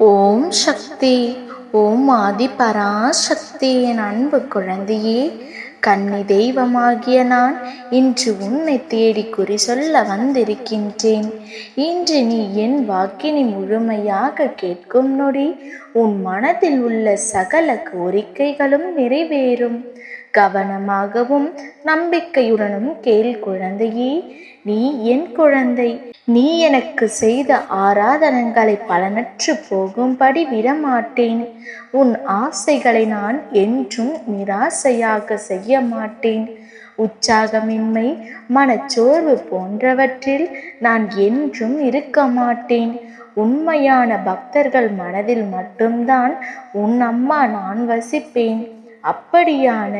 ஓம் சக்தி ஓம் ஆதி பராசக்தி என் அன்பு குழந்தையே கன்னி தெய்வமாகிய நான் இன்று உன்னை தேடி குறி சொல்ல வந்திருக்கின்றேன். இன்று நீ என் வாக்கினை முழுமையாக கேட்கும் நொடி உன் மனதில் உள்ள சகல கோரிக்கைகளும் நிறைவேறும். கவனமாகவும் நம்பிக்கையுடனும் கேள் குழந்தையே நீ என் குழந்தை. நீ எனக்கு செய்த ஆராதனங்களை பலனற்று போகும்படி விடமாட்டேன். உன் ஆசைகளை நான் என்றும் நிராசையாக செய்ய மாட்டேன் உற்சாகமின்மை மனச்சோர்வு போன்றவற்றில் நான் என்றும் இருக்க மாட்டேன் உண்மையான பக்தர்கள் மனதில் மட்டும்தான் உன் அம்மா நான் வசிப்பேன். அப்படியான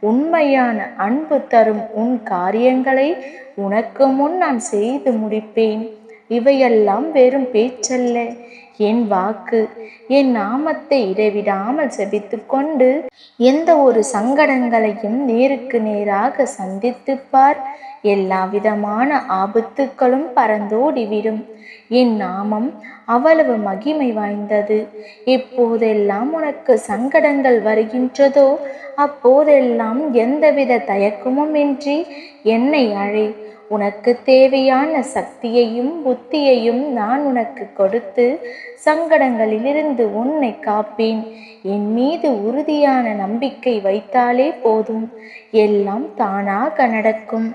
உண்மையான அன்பு தரும் உன் காரியங்களை உனக்கு முன் நான் செய்து முடிப்பேன். இவையெல்லாம் வெறும் பேச்சல்ல. என் வாக்கு. என் நாமத்தை இடைவிடாமல் செபித்து கொண்டு எந்த ஒரு சங்கடங்களையும் நேருக்கு நேராக சந்தித்துப்பார் எல்லா விதமான ஆபத்துக்களும் பறந்தோடிவிடும் என் நாமம் அவ்வளவு மகிமை வாய்ந்தது. எப்போதெல்லாம் உனக்கு சங்கடங்கள் வருகின்றதோ அப்போதெல்லாம் எந்தவித தயக்கமும் இன்றி என்னை அழை. உனக்கு தேவையான சக்தியையும் புத்தியையும் நான் உனக்கு கொடுத்து சங்கடங்களிலிருந்து உன்னை காப்பேன். என் மீது உறுதியான நம்பிக்கை வைத்தாலே போதும். எல்லாம் தானாக நடக்கும்.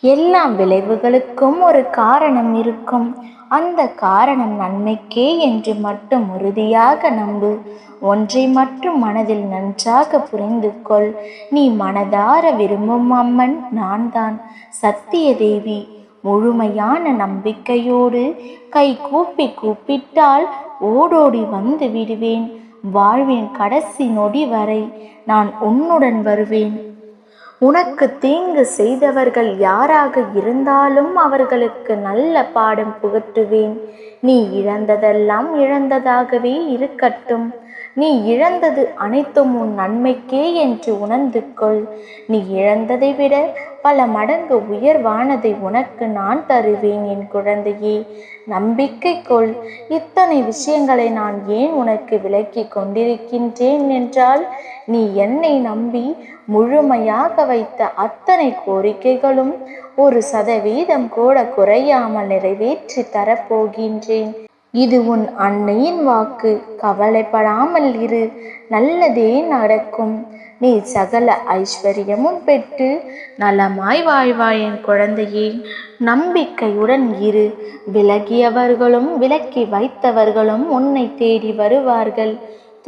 எல்லா விளைவுகளுக்கும் ஒரு காரணம் இருக்கும். அந்த காரணம் நன்மைக்கே என்று மட்டும் உறுதியாக நம்பு. ஒன்றை மட்டும் மனதில் நன்றாக புரிந்து கொள். நீ மனதார விரும்பும் அம்மன் நான் தான் சத்திய தேவி முழுமையான நம்பிக்கையோடு கை கூப்பி கூப்பிட்டால் ஓடோடி வந்து விடுவேன். வாழ்வின் கடைசி நொடி வரை நான் உன்னுடன் வருவேன். உனக்கு தீங்கு செய்தவர்கள் யாராக இருந்தாலும் அவர்களுக்கு நல்ல பாடம் புகட்டுவேன். நீ இழந்ததெல்லாம் இழந்ததாகவே இருக்கட்டும். நீ இழந்தது அனைத்தும் உன் நன்மைக்கே என்று உணர்ந்து கொள் நீ இழந்ததை விட பல மடங்கு உயர்வானதை உனக்கு நான் தருவேன் என் குழந்தையே. நம்பிக்கை கொள். இத்தனை விஷயங்களை நான் ஏன் உனக்கு விளக்கி கொண்டிருக்கின்றேன் என்றால் நீ என்னை நம்பி முழுமையாக வைத்த அத்தனை கோரிக்கைகளும் ஒரு சதவீதம் கூட குறையாமல் நிறைவேற்றி தரப்போகின்றேன். இது உன் அன்னையின் வாக்கு. கவலைப்படாமல் இரு. நல்லதே நடக்கும். நீ சகல ஐஸ்வர்யமும் பெற்று நலமாய் வாழ்வாய் என் குழந்தையே. நம்பிக்கையுடன் இரு. விலகியவர்களும் விலக்கி வைத்தவர்களும் உன்னை தேடி வருவார்கள்.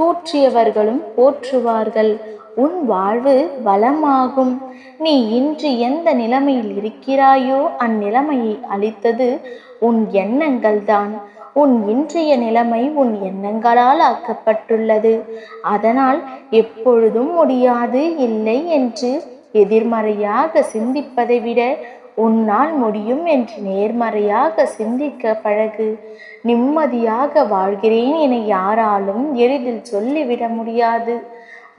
போற்றியவர்களும் போற்றுவார்கள். உன் வாழ்வு வளமாகும். நீ இன்று எந்த நிலைமையில் இருக்கிறாயோ அந்நிலைமையை அளித்தது உன் எண்ணங்கள் தான் உன் இன்றைய நிலைமை உன் எண்ணங்களால் ஆக்கப்பட்டுள்ளது. அதனால் எப்பொழுதும் முடியாது இல்லை என்று எதிர்மறையாக சிந்திப்பதை விட உன்னால் முடியும் என்று நேர்மறையாக சிந்திக்க பழகு. நிம்மதியாக வாழ்கிறேன் என யாராலும் எளிதில் சொல்லிவிட முடியாது.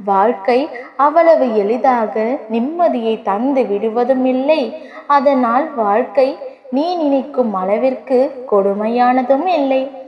வாழ்க்கை அவ்வளவு எளிதாக நிம்மதியை தந்து விடுவதும் இல்லை. அதனால் வாழ்க்கை நீ நினைக்கும் அளவிற்கு கொடுமையானதும் இல்லை.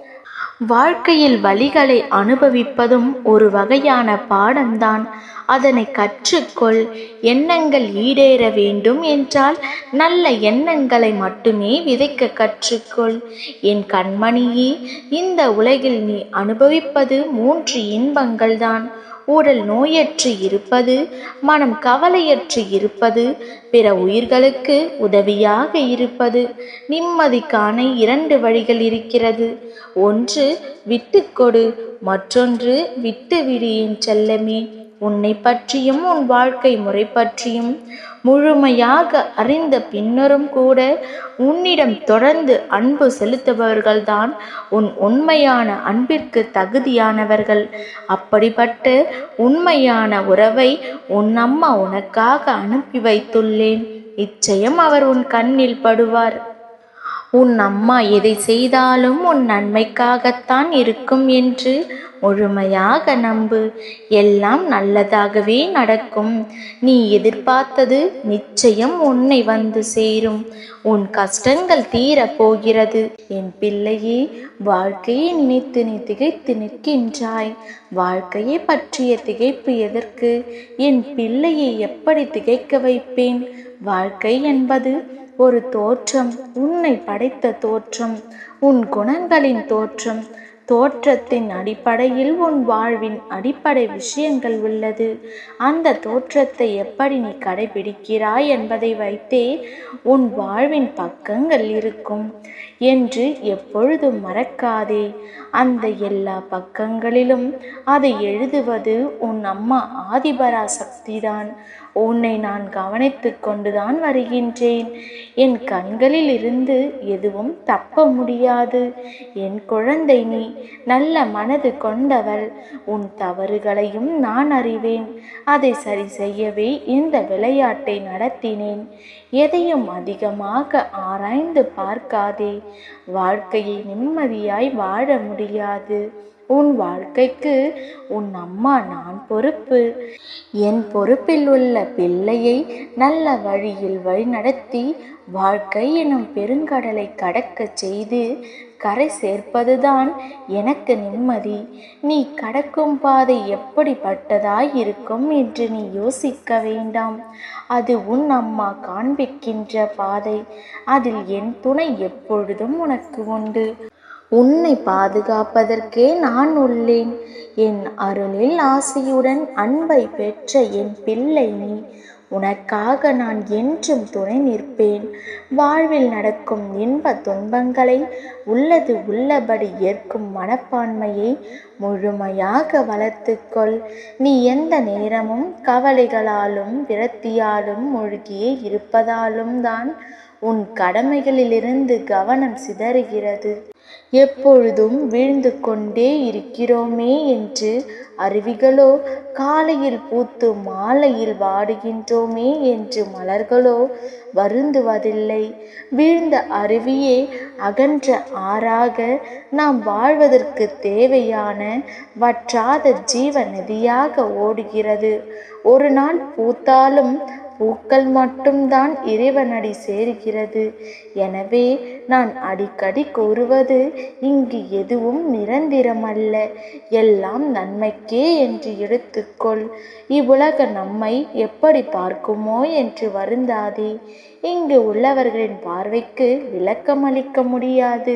வாழ்க்கையில் வழிகளை அனுபவிப்பதும் ஒரு வகையான பாடம்தான். அதனை கற்றுக்கொள். எண்ணங்கள் ஈடேற வேண்டும் என்றால் நல்ல எண்ணங்களை மட்டுமே விதைக்க கற்றுக்கொள். என் கண்மணியே இந்த உலகில் நீ அனுபவிப்பது மூன்று இன்பங்கள்தான். உடல் நோயற்று இருப்பது மனம் கவலையற்று இருப்பது பிற உயிர்களுக்கு உதவியாக இருப்பது. நிம்மதிக்கான இரண்டு வழிகள் இருக்கிறது. ஒன்று விட்டுக்கொடு மற்றொன்று விட்டுவிடு என் செல்லமே. உன்னை பற்றியும் உன் வாழ்க்கை முறை பற்றியும் முழுமையாக அறிந்த பின்னரும் கூட உன்னிடம் தொடர்ந்து அன்பு செலுத்துபவர்கள்தான் உன் உண்மையான அன்பிற்கு தகுதியானவர்கள். அப்படிப்பட்ட உண்மையான உறவை உன் அம்மா உனக்காக அனுப்பி வைத்துள்ளேன். நிச்சயம் அவர் உன் கண்ணில் படுவார். உன் அம்மா எதை செய்தாலும் உன் நன்மைக்காகத்தான் இருக்கும் என்று முழுமையாக நம்பு. எல்லாம் நல்லதாகவே நடக்கும். நீ எதிர்பார்த்தது நிச்சயம் உன்னை வந்து சேரும். உன் கஷ்டங்கள் தீரப் போகிறது. என் பிள்ளையே வாழ்க்கையை நினைத்து நீ திகைத்து நிற்கின்றாய். வாழ்க்கையை பற்றிய திகைப்பு எதற்கு? என் பிள்ளையை எப்படி திகைக்க வைப்பேன்? வாழ்க்கை என்பது ஒரு தோற்றம் உன்னை படைத்த தோற்றம் உன் குணங்களின் தோற்றம். தோற்றத்தின் அடிப்படையில் உன் வாழ்வின் அடிப்படை விஷயங்கள் உள்ளது. அந்த தோற்றத்தை எப்படி நீ கடைபிடிக்கிறாய் என்பதை வைத்தே உன் வாழ்வின் பக்கங்கள் இருக்கும் என்று எப்பொழுதும் மறக்காதே. அந்த எல்லா பக்கங்களிலும் அதை எழுதுவது உன் அம்மா ஆதிபரா சக்திதான் உன்னை நான் கவனித்து கொண்டுதான் வருகின்றேன். என் கண்களில் இருந்து எதுவும் தப்ப முடியாது. என் குழந்தை நீ நல்ல மனது கொண்டவள். உன் தவறுகளையும் நான் அறிவேன். அதை சரி செய்யவே இந்த விளையாட்டை நடத்தினேன். எதையும் அதிகமாக ஆராய்ந்து பார்க்காதே. வாழ்க்கையை நிம்மதியாய் வாழ முடியாது. உன் வாழ்க்கைக்கு உன் அம்மா நான் பொறுப்பு. என் பொறுப்பில் உள்ள பிள்ளையை நல்ல வழியில் வழிநடத்தி வாழ்க்கை எனும் பெருங்கடலை கடக்கச் செய்து கரை சேர்ப்பதுதான் எனக்கு நிம்மதி. நீ கடக்கும் பாதை எப்படிப்பட்டதாய் இருக்கும் என்று நீ யோசிக்க வேண்டாம். அது உன் அம்மா காண்பிக்கின்ற பாதை. அதில் என் துணை எப்பொழுதும் உனக்கு உண்டு. உன்னை பாதுகாப்பதற்கே நான் உள்ளேன். என் அருளில் ஆசையுடன் அன்பை பெற்ற என் பிள்ளை நீ. உனக்காக நான் என்றும் துணை நிற்பேன். வாழ்வில் நடக்கும் இன்ப துன்பங்களை உள்ளது உள்ளபடி ஏற்கும் மனப்பான்மையை முழுமையாக வளர்த்துக்கொள் நீ எந்த நேரமும் கவலைகளாலும் விரக்தியாலும் மூழ்கியே இருப்பதாலும் தான் உன் கடமைகளிலிருந்து கவனம் சிதறுகிறது. எப்பொழுதும் வீழ்ந்து கொண்டே இருக்கிறோமே என்று அருவிகளோ காலையில் பூத்து மாலையில் வாடுகின்றோமே என்று மலர்களோ வருந்துவதில்லை. வீழ்ந்த அருவியே அகன்ற ஆறாக நாம் வாழ்வதற்கு தேவையான வற்றாத ஜீவ நதியாக ஓடுகிறது. ஒரு நாள் பூத்தாலும் பூக்கள் மட்டும்தான் இறைவனடி சேருகிறது. எனவே நான் அடிக்கடி கூறுவது இங்கு எதுவும் நிரந்தரமல்ல. எல்லாம் நன்மைக்கே என்று எடுத்துக்கொள். இவ்வுலக நம்மை எப்படி பார்க்குமோ என்று வருந்தாதே. இங்கு உள்ளவர்களின் பார்வைக்கு விளக்கமளிக்க முடியாது.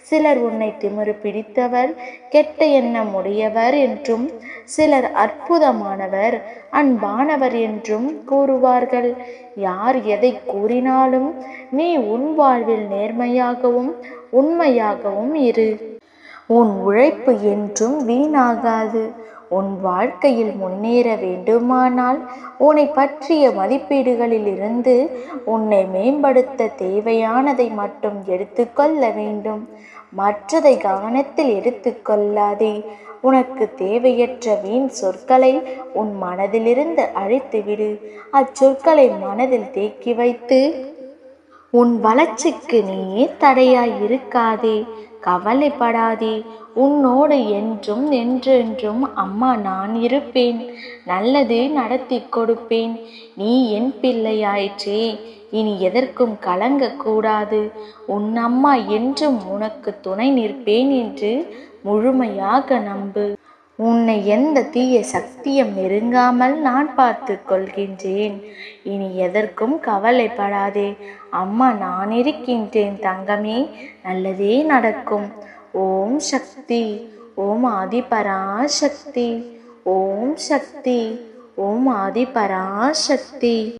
சிலர் உன்னை திமிரு பிடித்தவர் கெட்ட எண்ணம் உடையவர் என்றும் சிலர் அற்புதமானவர் அன்பானவர் என்றும் கூறுவார்கள். யார் எதை கூறினாலும் நீ உன் வாழ்வில் நேர்மையாகவும் உண்மையாகவும் இரு. உன் உழைப்பு என்றும் வீணாகாது. உன் வாழ்க்கையில் முன்னேற வேண்டுமானால் உன்னை பற்றிய மதிப்பீடுகளில் இருந்து உன்னை மேம்படுத்த தேவையானதை மட்டும் எடுத்துக்கொள்ள வேண்டும். மற்றதை கவனத்தில் எடுத்துக்கொள்ளாதே உனக்கு தேவையற்ற வீண் சொற்களை உன் மனதிலிருந்து அழித்துவிடு அச்சொற்களை மனதில் தேக்கி வைத்து உன் வளர்ச்சிக்கு நீயே தடையாய் இருக்காதே. கவலைப்படாதே உன்னோடு என்றும் என்றென்றும் அம்மா நான் இருப்பேன். நல்லது நடத்தி கொடுப்பேன். நீ என் பிள்ளையாயிற்றே இனி எதற்கும் கலங்கக்கூடாது உன் அம்மா என்றும் உனக்கு துணை நிற்பேன் என்று முழுமையாக நம்பு. உன்னை எந்த தீய சக்தியும் நெருங்காமல் நான் பார்த்து கொள்கின்றேன். இனி எதற்கும் கவலைப்படாதே. அம்மா நான் இருக்கின்றேன். தங்கமே நல்லதே நடக்கும். ஓம் சக்தி. ஓம் ஆதிபராசக்தி. ஓம் சக்தி. ஓம் ஆதிபராசக்தி.